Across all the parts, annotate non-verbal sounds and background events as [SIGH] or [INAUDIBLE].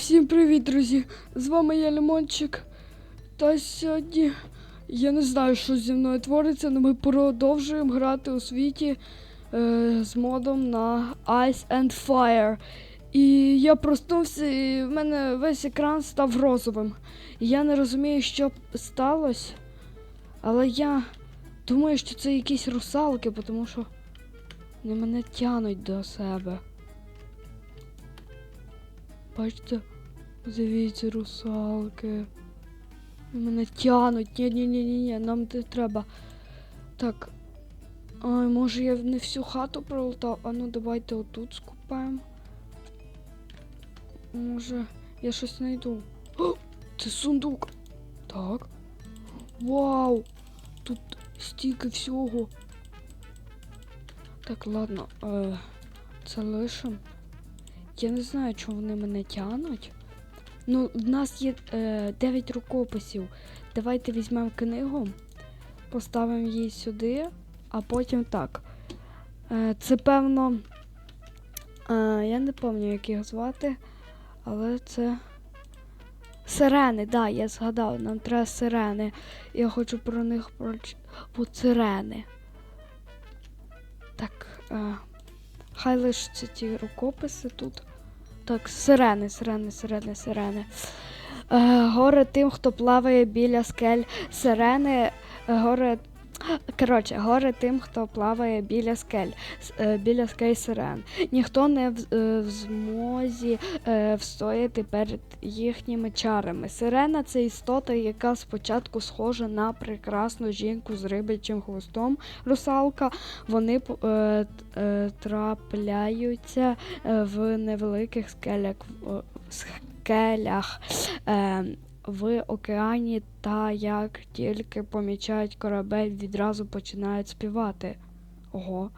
всім привіт, друзі! З вами я Лимончик. Та сьогодні я не знаю, що зі мною твориться, але ми продовжуємо грати у світі е, з модом на Ice and Fire. І я проснувся, і в мене весь екран став розовим. І я не розумію, що сталося. Але я думаю, що це якісь русалки, тому що вони мене тянуть до себе. Бачите, дивіться, русалки. Мене тянуть. Ні, ні, ні, ні, ні, нам не треба. Так. Ай, може я не всю хату пролутав? А ну давайте отут скупаємо. Може, я щось знайду. О, це сундук. Так. Вау! Тут стільки всього. Так, ладно, це лишим. Я не знаю, чому вони мене тянуть. Ну, в нас є е, 9 рукописів. Давайте візьмемо книгу, поставимо її сюди, а потім так. Е, це певно. Е, я не пам'ятаю, як їх звати, але це. Сирени, да, я згадав, нам треба сирени. Я хочу про них проч... Бо сирени. Так. Е, Хай лишаться ті рукописи тут. Так, сирени, сирени, сирени, сирени. Е, горе тим, хто плаває біля скель. Сирени, е, горе. Коротше, горе тим, хто плаває біля скель, е, біля скель сирен. Ніхто не в, е, змозі е, встояти перед їхніми чарами. Сирена це істота, яка спочатку схожа на прекрасну жінку з рибячим хвостом. Русалка. Вони трапляються в невеликих скелях, скелях е, в океані, та як тільки помічають корабель, відразу починають співати. Ого.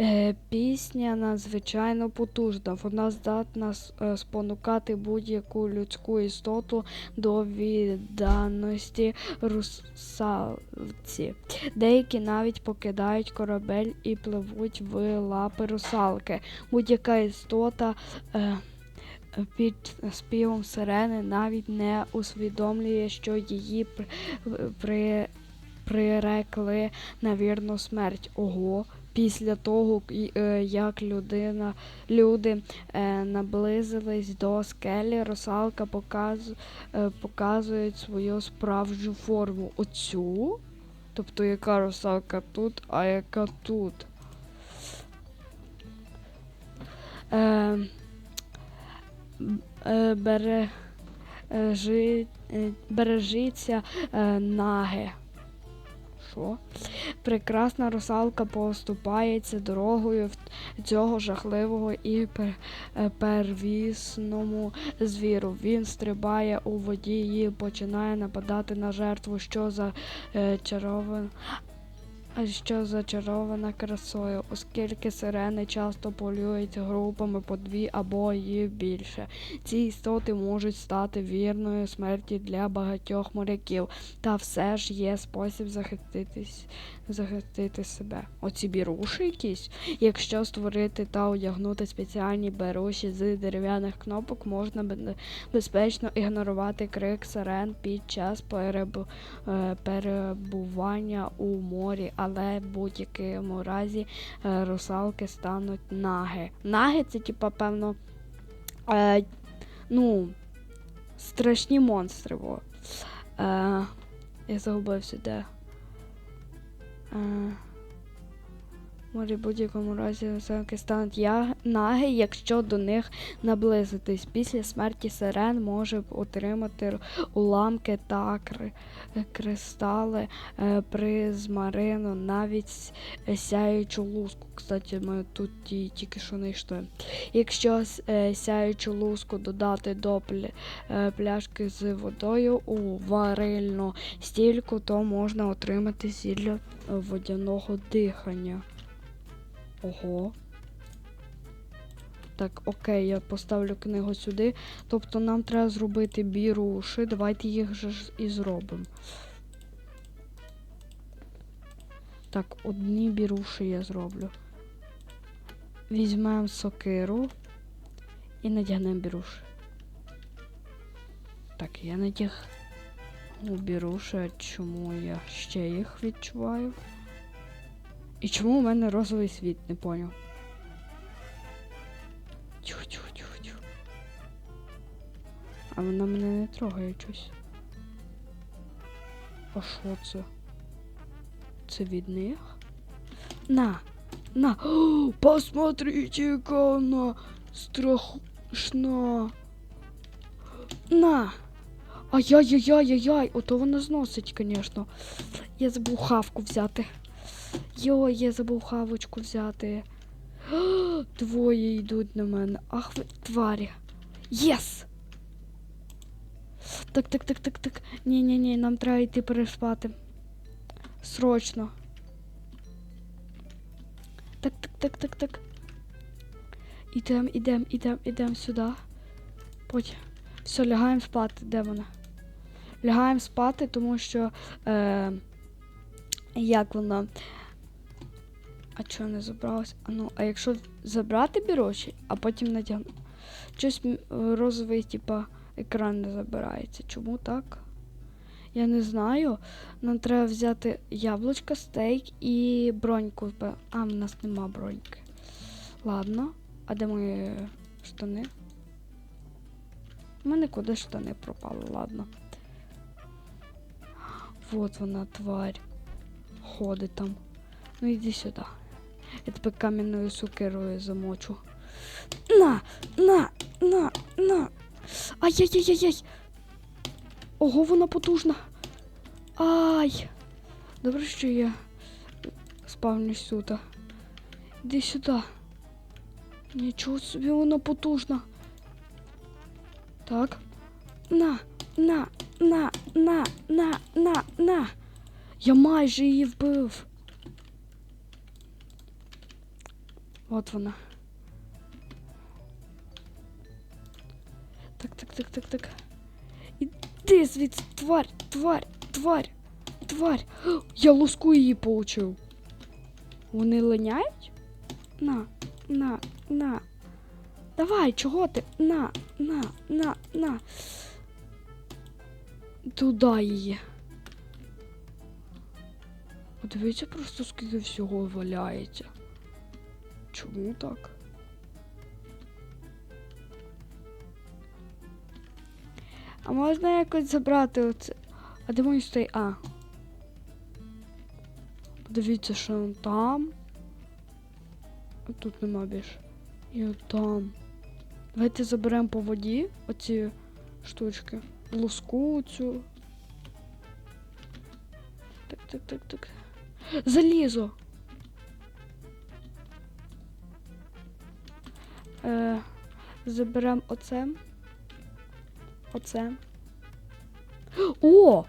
Е, пісня надзвичайно потужна. Вона здатна е, спонукати будь-яку людську істоту до відданості русалці. Деякі навіть покидають корабель і пливуть в лапи русалки. Будь-яка істота е, під співом сирени навіть не усвідомлює, що її при, при, прирекли на вірну смерть. Ого. Після того, е, як людина, люди е, наблизились до скелі, русалка е, показує свою справжню форму. Оцю? Тобто яка русалка тут, а яка тут? Е, е, бере, е, е, бережіться е, наги. Що? Прекрасна русалка поступається дорогою в цього жахливого і первісному звіру. Він стрибає у воді і починає нападати на жертву, що за е, чарован... а що зачарована красою, оскільки сирени часто полюють групами по дві або і більше. Ці істоти можуть стати вірною смерті для багатьох моряків, та все ж є спосіб захиститись, захистити себе. Оці біруші якісь. Якщо створити та одягнути спеціальні беруші з дерев'яних кнопок, можна безпечно ігнорувати крик сирен під час е, перебування у морі, але в будь-якому разі е, русалки стануть наги. Наги це, типа, певно, е, ну, страшні монстри. Бо. Е, я загубився де. Е, Може, в будь-якому разі русалки стануть я... наги, якщо до них наблизитись. Після смерті сирен може отримати уламки та кри... кристали е, призмарину, навіть сяючу луску. Кстати, ми тут ті- тільки що не йшли. Якщо е, сяючу луску додати до е, пляшки з водою у варильну стільку, то можна отримати зілля водяного дихання. Ого. Так, окей, я поставлю книгу сюди. Тобто нам треба зробити біруші. Давайте їх же ж і зробимо. Так, одні біруші я зроблю. Візьмемо сокиру і надягнемо біруші. Так, я на тих уберу ще, чому я ще їх відчуваю. І чому у мене розовий світ, не поняв. Тю-тю-тю-тю. А вона мене не трогає щось. А що це? Це від них? На! На! Посмотрите, яка вона страшна. На! Ай-яй-яй-яй-яй! Ото вона зносить, звісно. Я забув хавку взяти. Йой, я забув хавочку взяти. Двоє йдуть на мене. Ах ви тварі. Єс! Так, так, так, так, так. Ні, ні, ні, нам треба йти переспати. Срочно. Так, так, так, так, так. Ідем, ідем, ідем, ідем сюди. Потім. Все, лягаємо спати. Де вона? Лягаємо спати, тому що. Е, як вона. А чого не забралась? А ну, а якщо забрати бірочі, а потім надягнути. Щось розовий, типа, екран не забирається. Чому так? Я не знаю. Нам треба взяти яблучко, стейк і броньку. А, в нас нема броньки. Ладно. А де мої штани? У мене куди штани пропали, ладно. Вот вона, тварь. Ходить там. Ну іди сюди. Я тебе кам'яною сукерою замочу. На! На! На! На! Ай-яй-яй-яй! Ого, вона потужна. Ай! Добре, що я спавнюсь тут. Іди сюди. Нічого собі вона потужна. Так. На, на, на, на, на, на, на. Я майже її вбив. От вона. Так, так, так, так, так. Іди звідси, тварь, тварь, тварь, тварь. [GASPS] Я луску її получив. Вони линяють? На, на, на. Давай, чого ти? На, на, на, на. Туда її. Подивіться просто, скільки всього валяється. Чому так? А можна якось забрати оце. А де мої стей? А. Подивіться, що там. А тут нема більше. І от там. Давайте заберемо по воді оці штучки. Луску цю. Так, так, так, так. Залізо. Е, заберемо оце. Оце. О!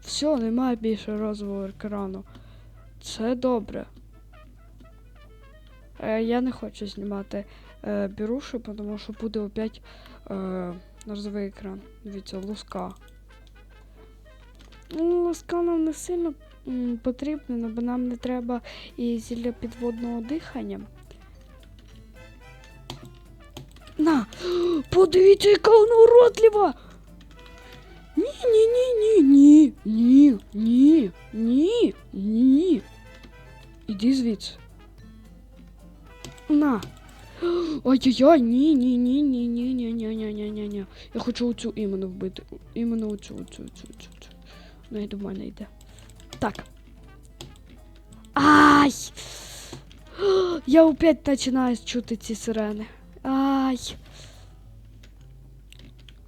Все, немає більше розового екрану. Це добре. Е, я не хочу знімати е, біруші, тому що буде опять е, розовий екран. Дивіться, луска. Ну, луска нам не сильно ну, бо нам не треба і зілля підводного дихання. На! Подивіться, яка вона уродлива! Ні, ні, ні, ні, ні, ні. Іди звідси. На. Ай-яй-яй, ні, ні, ні, ні, ні, ні, ні, ні, ні, ні, ні. Я хочу оцю іменно вбити. Оцю, оцю, оцю, оцю, оцю. Вона й до мене йде. Так. Ай! [GASPS] Я опять починаю чути ці сирени. Ай.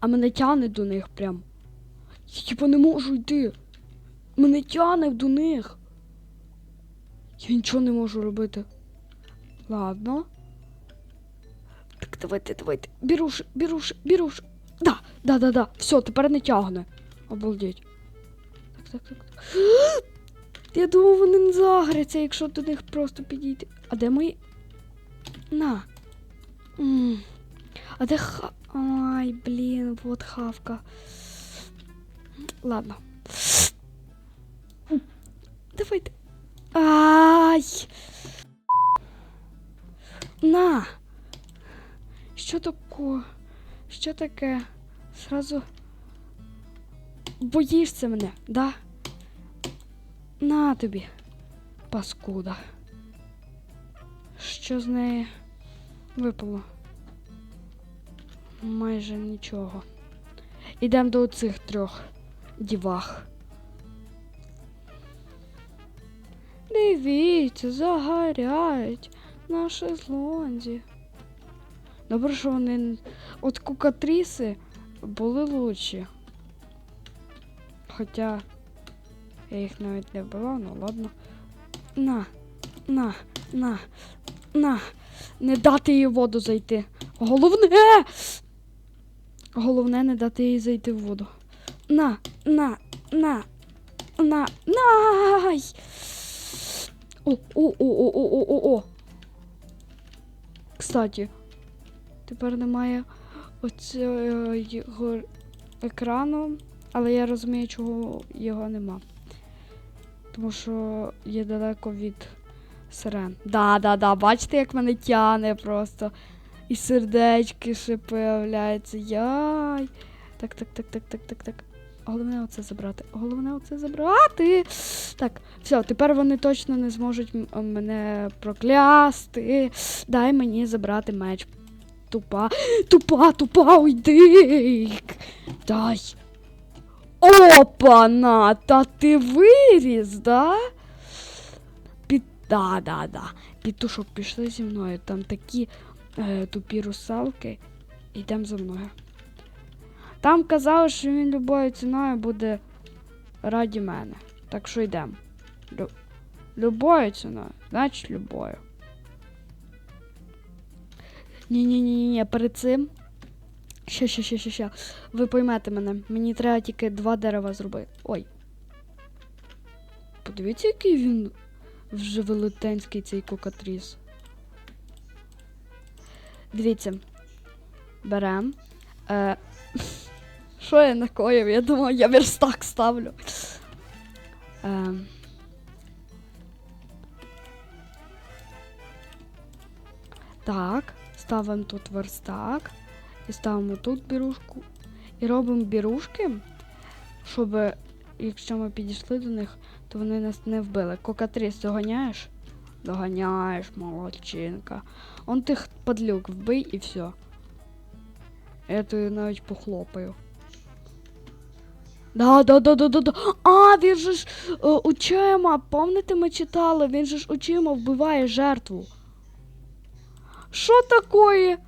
А мене тягне до них прям. Я типа не можу йти. Мене тягне до них. Я нічого не можу робити. Ладно. Так, давайте, давайте. Біруш, біруш, біруш. Да, да, да, да. Все, тепер не тягне. Обалдеть. Так, так. [GASPS] Я думав, вони не загряться, якщо до них просто підійти. А де мої? На. А де ха... Ай, блін, вот хавка. Ладно. Давайте. Ай! На! Що таке? Що таке? Сразу боїшся мене, да? На тобі, паскуда. Що з неї випало? Майже нічого. Ідемо до цих трьох дівах. Дивіться, загоряють на шезлонзі. Добре, що вони от кукатріси були лучші. Хоча я їх навіть не вбивав, ну ладно. На, на, на, на. Не дати їй воду зайти. Головне! Головне не дати їй зайти в воду. На, на, на, на, най! О, о, о, о, о, о, о, о. Кстати, тепер немає оцього екрану, але я розумію, чого його нема. Тому що є далеко від сирен. Да, да, да, бачите, як мене тяне просто. І сердечки ще появляються. Яй. Так, так, так, так, так, так, так. Головне оце забрати. Головне оце забрати. Так, все, тепер вони точно не зможуть мене проклясти. Дай мені забрати меч. Тупа, [GASPS] тупа, тупа, уйди. Дай. Опа-на, та ти виріс, да? Під... Да, да, да. Пітушок, пішли зі мною. Там такі е, тупі русалки. Йдемо за мною. Там казали, що він любою ціною буде раді мене. Так що йдемо. Лю... Любою ціною, значить любою. Ні-ні-ні, перед цим. Ще, ще, ще, ще, ще. Ви поймете мене. Мені треба тільки два дерева зробити. Ой. Подивіться, який він вже велетенський цей кокатріс. Дивіться. Берем. Е, [LAUGHS] що я накоїв? Я думав, я верстак ставлю. Е, так, ставимо тут верстак. І ставимо тут бірушку. І робимо бірушки, щоб, якщо ми підійшли до них, то вони нас не вбили. Кокатріс доганяєш? Доганяєш, молодчинка. Он тих падлюк вбий і все. Я тобі навіть похлопаю. Да, да, да, да, да, да. А, він же ж е, очима, пам'ятаєте, ми читали, він же ж очима вбиває жертву. Що такое?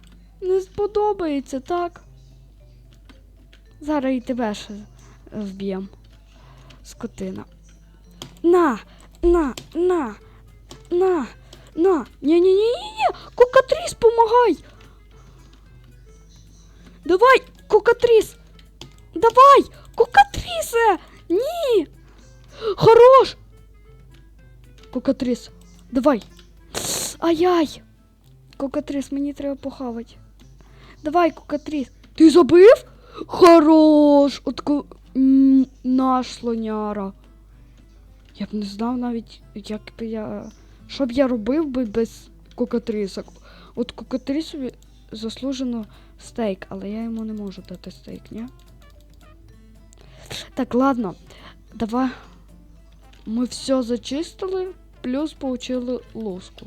Не сподобається, так? Зараз і тебе ще вб'єм. Скотина. На, на, на, на, на. Ні-ні-ні-ні-ні. Кокатріс, помагай. Давай, кокатріс. Давай, кокатрісе. Ні. Хорош. Кокатріс, давай. Ай-яй. Кокатріс, мені треба похавати. Давай, Кокатріс. Ти забив? Хорош! От. Наш слоняра. Я б не знав навіть, як би я. Що б я робив би без кокатріса. От кокатрісові заслужено стейк, але я йому не можу дати стейк, ні? Так, ладно. Давай. Ми все зачистили, плюс получили луску.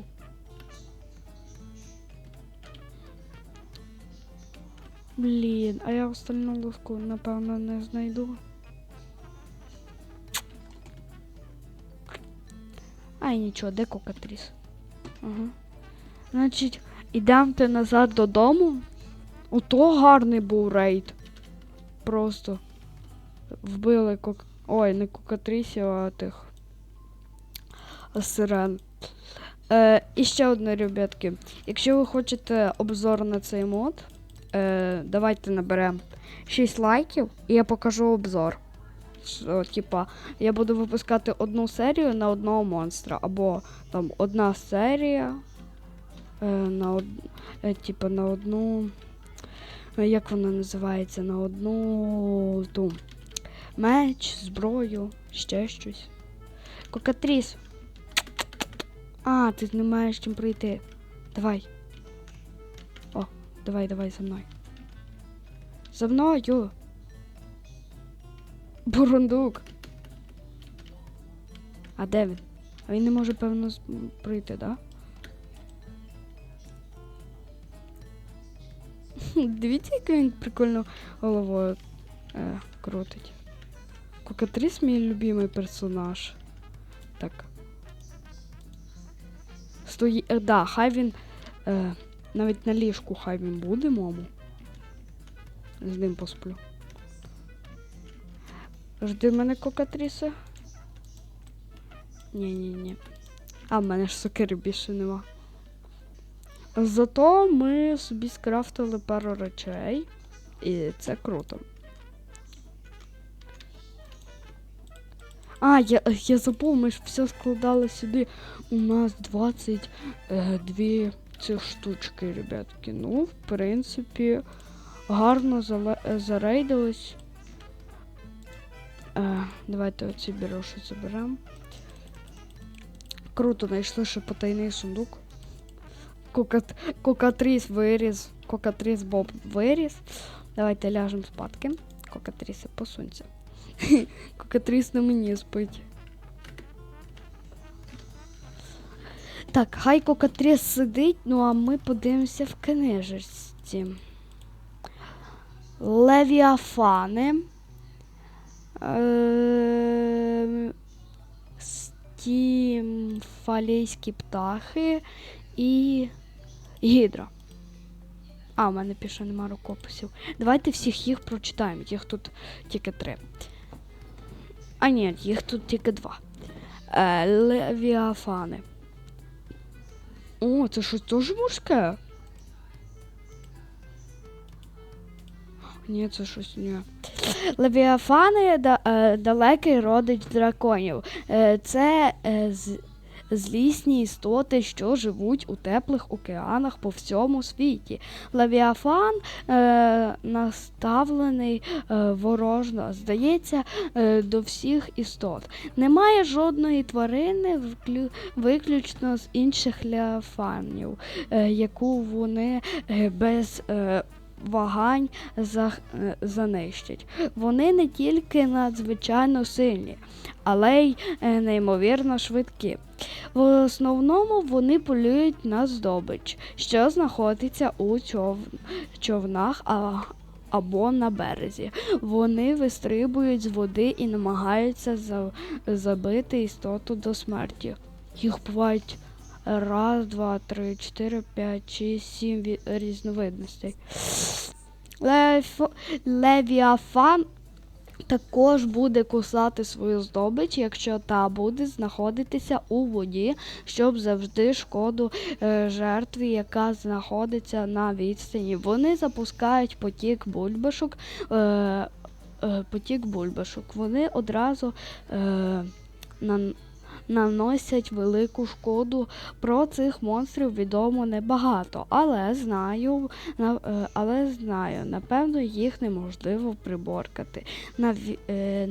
Блін, а я остальну луску, напевно, не знайду. Ай, нічого, де кокатріс? Ага. Значить, ідемо назад додому. Ото гарний був рейд. Просто вбили кок... Ой, не кокатрісів, а тих сирен. Е, і ще одне, ребятки. Якщо ви хочете обзор на цей мод, е, давайте наберемо 6 лайків і я покажу обзор. Типа, я буду випускати одну серію на одного монстра. Або там одна серія е, на, од... е, типа, на одну. е, Як вона називається? На одну ту меч, зброю, ще щось. Кокатріс. А, ти не маєш чим прийти. Давай. Давай, давай за мною. За мною. Бурундук. А де він? А він не може, певно, м, да? [LAUGHS] Дивіться, як він прикольно головою е, крутить. Кокатріс мій любимий персонаж. Так. Стої... Е, да, хай він. Е, навіть на ліжку хай він буде, мому. З ним посплю. Жди мене кокатрісе. Ні-ні-ні. А в мене ж сокири більше нема. Зато ми собі скрафтили пару речей. І це круто. А, я, я забув, ми ж все складали сюди. У нас 22 цих штучки, ребятки. Ну, в принципі, гарно е, зарейдились. Е, давайте оці біроші заберемо. Круто, знайшли ще потайний сундук. Кокат... Кокатріс виріс. Кокатріс Боб виріс. Давайте ляжемо спадки. Кокатріси, посунься. [LAUGHS] Кокатріс на мені спить. Так, хай Кокатріс сидить, ну а ми подивимося в книжечці. Левіафани. Е, Стімфалійські птахи і гідра. А, у мене піше нема рукописів. Давайте всіх їх прочитаємо. Їх тут тільки три. А ні, їх тут тільки два. Е, левіафани. О, це щось теж мужське? Ні, це щось не. Левіафани е, далекий родич драконів. Е, це е, з, злісні істоти, що живуть у теплих океанах по всьому світі. Левіафан е, наставлений е, ворожно, здається, е, до всіх істот. Немає жодної тварини, виключно з інших леофанів, е, яку вони е, без е, вагань за, е, занищать. Вони не тільки надзвичайно сильні, але й е, неймовірно швидкі. В основному вони полюють на здобич, що знаходиться у чов... човнах а... або на березі. Вони вистрибують з води і намагаються за... забити істоту до смерті. Їх бувають раз, два, три, чотири, п'ять, шість, сім різновидностей. Лев... Левіафан також буде кусати свою здобич, якщо та буде знаходитися у воді, щоб завжди шкоду е, жертві, яка знаходиться на відстані. Вони запускають потік бульбашок. Е, е, потік бульбашок. Вони одразу е, нан- наносять велику шкоду. Про цих монстрів відомо небагато, але знаю, е, але знаю, напевно, їх неможливо приборкати. На, ві- е,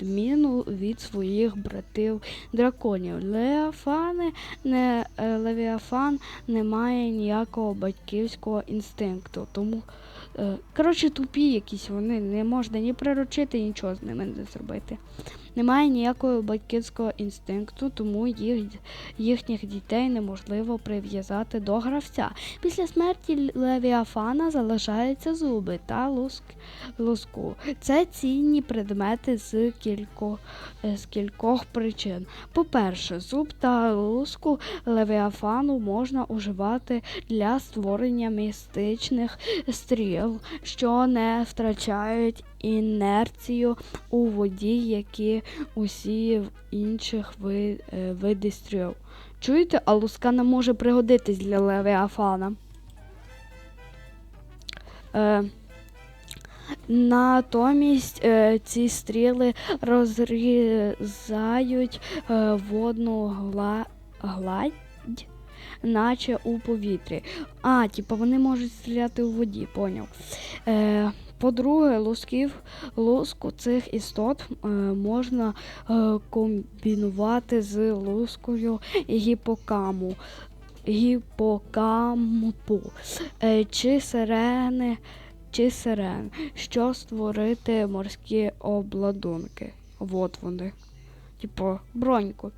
відміну від своїх братів драконів. Леофани не е, Левіафан не має ніякого батьківського інстинкту. Тому, коротше, тупі якісь вони не можна ні приручити, нічого з ними не зробити. Немає ніякого батьківського інстинкту, тому їх, їхніх дітей неможливо прив'язати до гравця. Після смерті Левіафана залишаються зуби та луск, луску. Це цінні предмети з, кілько, е, з кількох причин. По-перше, зуб та луску Левіафану можна уживати для створення містичних стріл, що не втрачають інерцію у воді, які усі в інших е, види стріл. Чуєте, а луска не може пригодитись для Левіафана. Е, Натомість е, ці стріли розрізають е, водну гла... гладь, наче у повітрі. А, типу вони можуть стріляти у воді, поняв. Е, по-друге, лусків, луску цих істот е, можна е, комбінувати з лускою гіпокаму. Гіпокампу е, чи сирени чи сирен, що створити морські обладунки. От вони. Типу, броньку.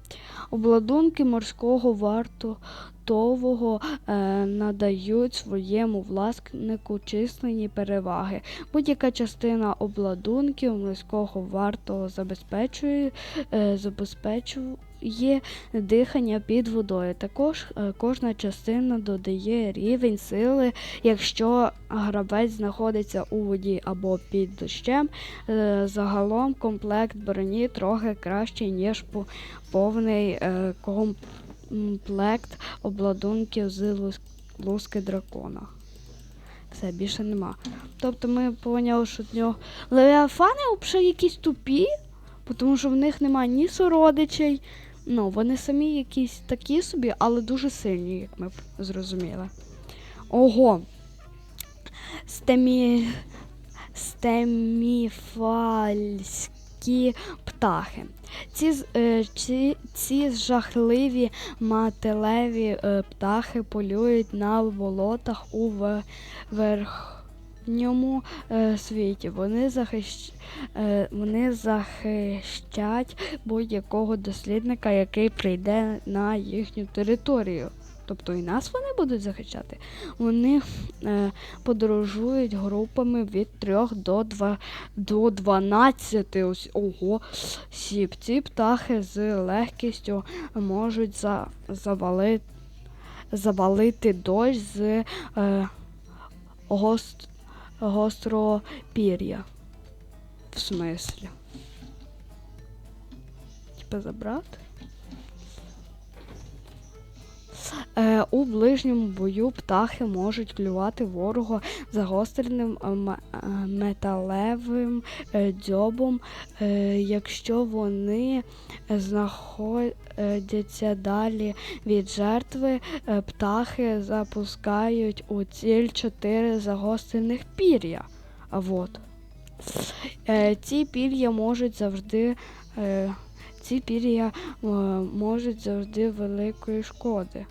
Обладунки морського вартового е, надають своєму власнику численні переваги. Будь-яка частина обладунків морського вартового забезпечує, е, забезпечує дихання під водою. Також е, кожна частина додає рівень сили, якщо гравець знаходиться у воді або під дощем. Е, Загалом комплект броні трохи кращий, ніж по- повний е, комплект обладунків з луски дракона. Все, більше нема. Тобто ми поняли, що в нього левіафани взагалі якісь тупі, тому що в них немає ні сородичей. Ну, вони самі якісь такі собі, але дуже сильні, як ми б зрозуміли. Ого. Стемі... Стеміфальські птахи. Ці, е, ці, ці жахливі мателеві е, птахи полюють на болотах у ве- верхньому е, світі. Вони, захищ... е, вони захищать будь-якого дослідника, який прийде на їхню територію. Тобто і нас вони будуть захищати. Вони е, подорожують групами від 3 до 2, до 12. Ось, ого, сіп. Ці птахи з легкістю можуть за, завали, завалити дощ з е, гост, гостропір'я. В смислі? Типа забрати? У ближньому бою птахи можуть клювати ворога загостреним е, е, металевим е, дзьобом, е, якщо вони знаходяться далі від жертви, е, птахи запускають у ціль чотири загострених пір'я. Вот. Е, ці пір'я можуть завжди. Е, ці пір'я е, можуть завжди великої шкоди.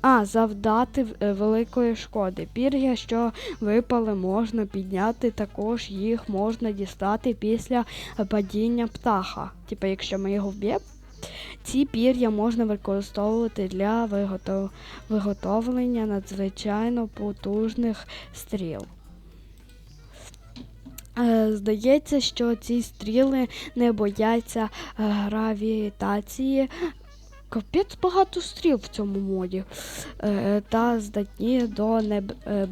А, завдати е, великої шкоди. Пір'я, що випали, можна підняти, також їх можна дістати після падіння птаха. Типа, якщо ми його вб'ємо, ці пір'я можна використовувати для виготов... виготовлення надзвичайно потужних стріл. Е, Здається, що ці стріли не бояться е, гравітації. Капець багато стріл в цьому моді. Е, Та здатні до неб... е,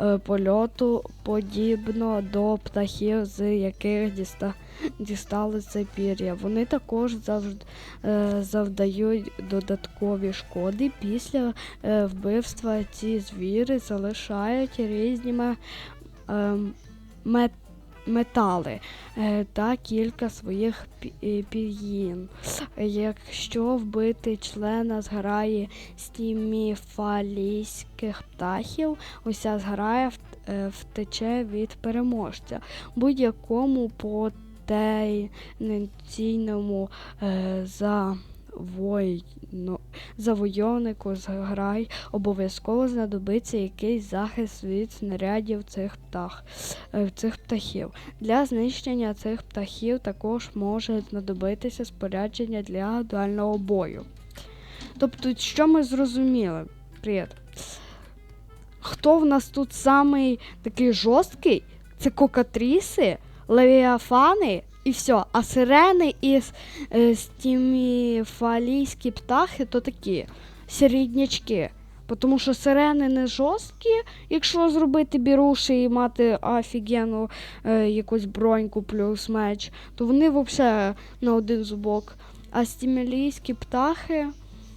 е, польоту, подібно до птахів, з яких діста... дістали це пір'я. Вони також завжди е, завдають додаткові шкоди. Після е, вбивства ці звіри залишають різні ем, мет- метали е, та кілька своїх пі- е, пір'їн. Якщо вбити члена зграї стіміфалійських птахів, уся зграя е, втече від переможця. Будь-якому потенційному е, завойно- завойовнику зграй обов'язково знадобиться якийсь захист від снарядів цих птах, е, цих птахів. Для знищення цих птахів також може знадобитися спорядження для дуального бою. Тобто, що ми зрозуміли? Привіт. Хто в нас тут самий такий жорсткий? Це кокатріси, левіафани і все. А сирени і е, стіміфалійські птахи то такі середнячки. Тому що сирени не жорсткі, якщо зробити біруші і мати офігенну е, якусь броньку плюс меч, то вони взагалі на один зубок. А стімілійські птахи,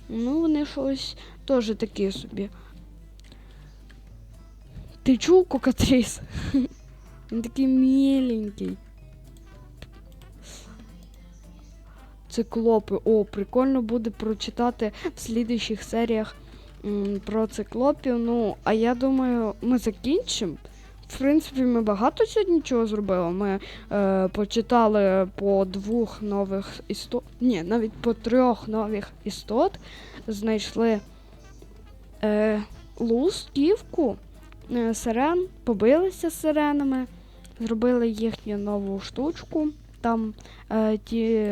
ну вони щось теж такі собі. Ти чув кокатріс? [LAUGHS] Він такий міленький. Циклопи. О, прикольно буде прочитати в слідуючих серіях м, про циклопів. Ну, а я думаю, ми закінчимо. В принципі, ми багато сьогодні чого зробили. Ми е, почитали по двох нових істот. Ні, навіть по трьох нових істот. Знайшли е, лустівку е, сирен, побилися з сиренами, зробили їхню нову штучку, там е, ті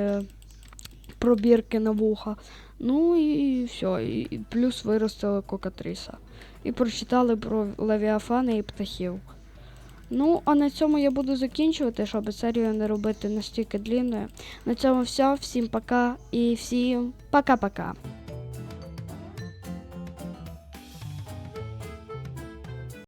пробірки на вуха. Ну і все, і плюс виростили кокатріса. І прочитали про левіафани і птахів. Ну, а на цьому я буду закінчувати, щоб серію не робити настільки длинною. На цьому все. Всім пока і всім пока-пока.